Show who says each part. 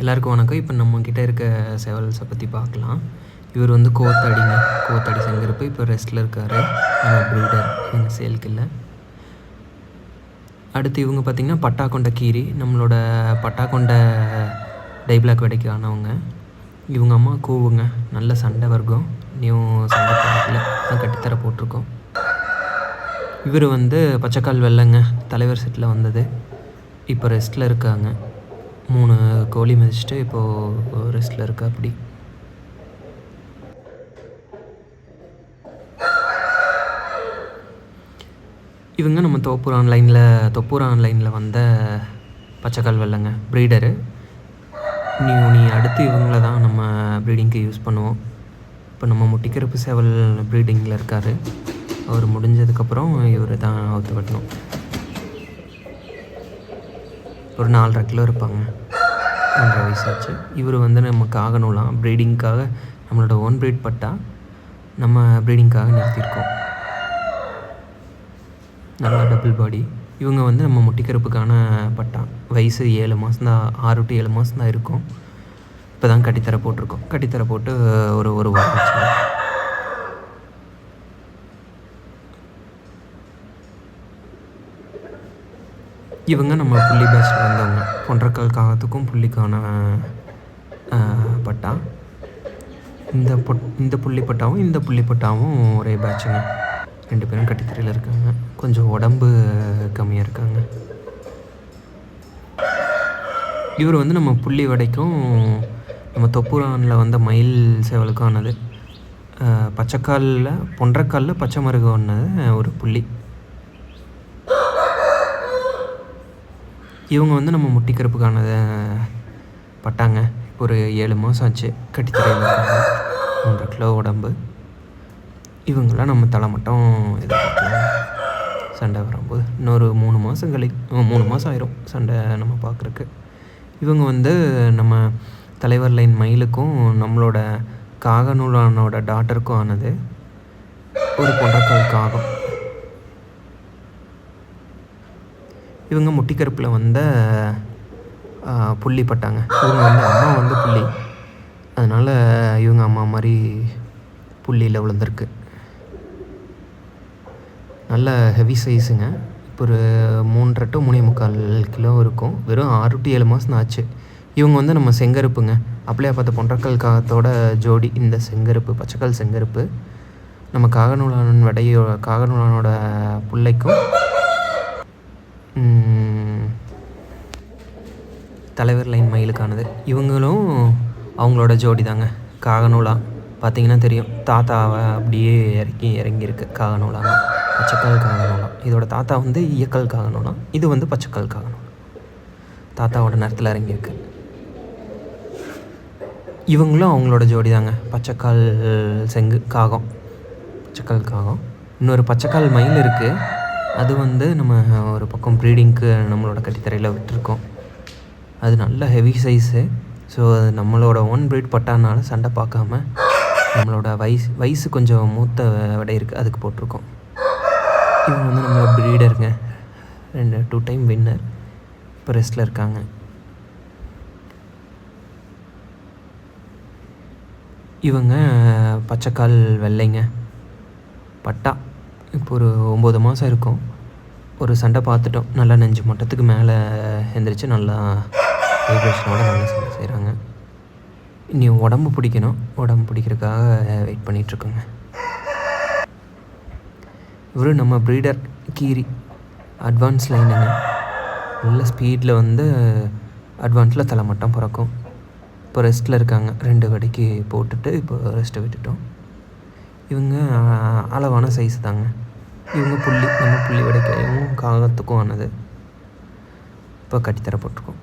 Speaker 1: எல்லாருக்கும் வணக்கம். இப்போ நம்மக்கிட்ட இருக்க செவல்ஸை பற்றி பார்க்கலாம். இவர் வந்து கோத்தடிங்க கோத்தடி செங்கருப்பு. இப்போ ரெஸ்ட்டில் இருக்கார். நம்ம ப்ரீடர் எங்கள் சேலுக்கு இல்லை அடுத்து இவங்க பார்த்திங்கன்னா பட்டாக்கொண்ட கீரி. நம்மளோட பட்டாக்கொண்ட டைப்ளாக் வேடைக்கு ஆனவங்க. இவங்க அம்மா கூவுங்க. நல்ல சண்டை வர்க்கம். நியூ சண்டை பார்க்கல தான் கட்டித்தர போட்டிருக்கோம். இவர் வந்து பச்சைக்கால் வெள்ளைங்க. தலைவர் செட்டில் வந்தது. இப்போ ரெஸ்ட்டில் இருக்காங்க. மூணு கோழி மிதிச்சிட்டு இப்போது ரெஸ்ட்டில் இருக்கா அப்படி. இவங்க நம்ம தோப்பூர் ஆன்லைனில் தொப்பூர் ஆன்லைனில் வந்த பச்சைக்கால் வெள்ளைங்க ப்ரீடரு நீ நீ அடுத்து இவங்கள தான் நம்ம ப்ரீடிங்க்கு யூஸ் பண்ணுவோம். இப்போ நம்ம முட்டிக்கருப்பு சேவல் ப்ரீடிங்கில் இருக்கார். அவர் முடிஞ்சதுக்கப்புறம் இவர் தான் அவுத்து வெட்டணும் ஒரு நாலரை கிலோ இருப்பாங்க. ஒன்றரை வயசாச்சு. இவர் வந்து நமக்கு ஆகணும்லாம். ப்ரீடிங்க்காக நம்மளோட ஓன் ப்ரீட் பட்டா நம்ம ப்ரீடிங்க்காக நிறுத்தியிருக்கோம். நல்லா டபுள் பாடி இவங்க வந்து நம்ம முட்டிக்கருப்புக்கான பட்டா. வயசு ஏழு மாதம் தான் ஆறு டு ஏழு மாதம் தான் இருக்கும். இப்போ தான் கட்டித்தர போட்டிருக்கோம். கட்டித்தர போட்டு ஒரு ஒரு வாரம் இவங்க நம்ம புள்ளி பேட்சில் வந்தவங்க. பொன்றக்கால் காகத்துக்கும் புள்ளிக்கான பட்டா. இந்த பொட் இந்த புள்ளி பட்டாவும் இந்த புள்ளி பட்டாவும் ஒரே பேட்சுங்க ரெண்டு பேரும் கட்டித்தரையில் இருக்காங்க. கொஞ்சம் உடம்பு கம்மியாக இருக்காங்க. இவர் வந்து நம்ம புள்ளி வடைக்கும் நம்ம தொப்புரானில் வந்த மயில் சேவலுக்கும் ஆனது. பச்சைக்காலில் பொன்றக்காலில் பச்சை மருகு ஒன்று ஒரு புள்ளி. இவங்க வந்து நம்ம முட்டிக்கருப்புக்கான பட்டாங்க. ஒரு ஏழு மாதம் ஆச்சு. கட்டித்தரையில் மூன்று கிலோ உடம்பு. இவங்களாம் நம்ம தலை மட்டும் எதிர்பார்க்கலாம் சண்டை வரும்போது. இன்னொரு மூணு மாதம் கழி மூணு மாதம் ஆயிரும் சண்டை நம்ம பார்க்குறக்கு இவங்க வந்து நம்ம தலைவர் லைன் மயிலுக்கும் நம்மளோட காகநூலானோட டாட்டருக்கும் ஆனது ஒரு பொன்றக்கால் காகம். இவங்க முட்டிக்கருப்பில் வந்த புள்ளி பட்டாங்க. இவங்க வந்து அம்மா வந்து புள்ளி. அதனால் இவங்க அம்மா மாதிரி புள்ளியில் விழுந்திருக்கு. நல்ல ஹெவி சைஸுங்க இப்போ ஒரு மூன்றரை டு மூணே முக்கால் கிலோ இருக்கும். வெறும் ஆறு டு ஏழு மாதம் ஆச்சு. இவங்க வந்து நம்ம செங்கருப்புங்க. அப்படியே பார்த்த பொன்றக்கல் காகத்தோட ஜோடி. இந்த செங்கருப்பு பச்சைக்கல் செங்கருப்பு. நம்ம காகநூலான் வடையோ காகநூலானோட பிள்ளைக்கும் தலைவர் லைன் மயிலுக்கானது. இவங்களும் அவங்களோட ஜோடி தாங்க. காகநூலா. பார்த்தீங்கன்னா தெரியும். தாத்தாவை அப்படியே இறக்கி இறங்கியிருக்கு. காகநூலாங்க பச்சைக்கால் காகநூலாம் இதோட தாத்தா வந்து இயக்கல் காகநூலாம் இது வந்து பச்சைக்கால் காகநூலாம் தாத்தாவோட நேரத்தில் இறங்கியிருக்கு. இவங்களும் அவங்களோட ஜோடி தாங்க. பச்சைக்கால் செங்கு காகம். பச்சைக்கால் காகம். இன்னொரு பச்சைக்கால் மயில் இருக்குது அது வந்து நம்ம ஒரு பக்கம் ப்ரீடிங்க்கு நம்மளோட கட்டித்தரையில் விட்டுருக்கோம். அது நல்ல ஹெவி சைஸு ஸோ அது நம்மளோட ஒன் ப்ரீட் பட்டானால சண்டை பார்க்காம நம்மளோட வயசு வயசு கொஞ்சம் மூத்த விடை இருக்குது அதுக்கு போட்டிருக்கோம். இவங்க வந்து நம்மளோட ப்ரீடருங்க ரெண்டு டூ டைம் வின்னர் இப்போ ரெஸ்ட்டில் இருக்காங்க. இவங்க பச்சைக்கால் வெள்ளைங்க. பட்டா. இப்போ ஒரு ஒம்பது மாதம் இருக்கும். ஒரு சண்டை பார்த்துட்டோம். நல்லா நெஞ்சு மட்டத்துக்கு மேலே எழுந்திரிச்சு நல்லா வைப்ரேஷனோட நல்லா சண்டை செய்கிறாங்க இனி உடம்பு பிடிக்கணும். உடம்பு பிடிக்கிறதுக்காக வெயிட் பண்ணிகிட்ருக்கோங்க. இவர் நம்ம ப்ரீடர் கீரி. அட்வான்ஸ் லைனுங்க நல்ல ஸ்பீடில் வந்து அட்வான்ஸில் தலை மட்டும் பிறக்கும். இப்போ ரெஸ்ட்டில் இருக்காங்க. ரெண்டு வடிக்கு போட்டுட்டு இப்போ ரெஸ்ட்டை விட்டுட்டோம். இவங்க அளவான சைஸ் தாங்க. இவங்க புள்ளி நம்ம புள்ளி வடைக்கையும் காகத்துக்கும் ஆனது இப்போ கட்டித்தரப்பட்டிருக்கோம்.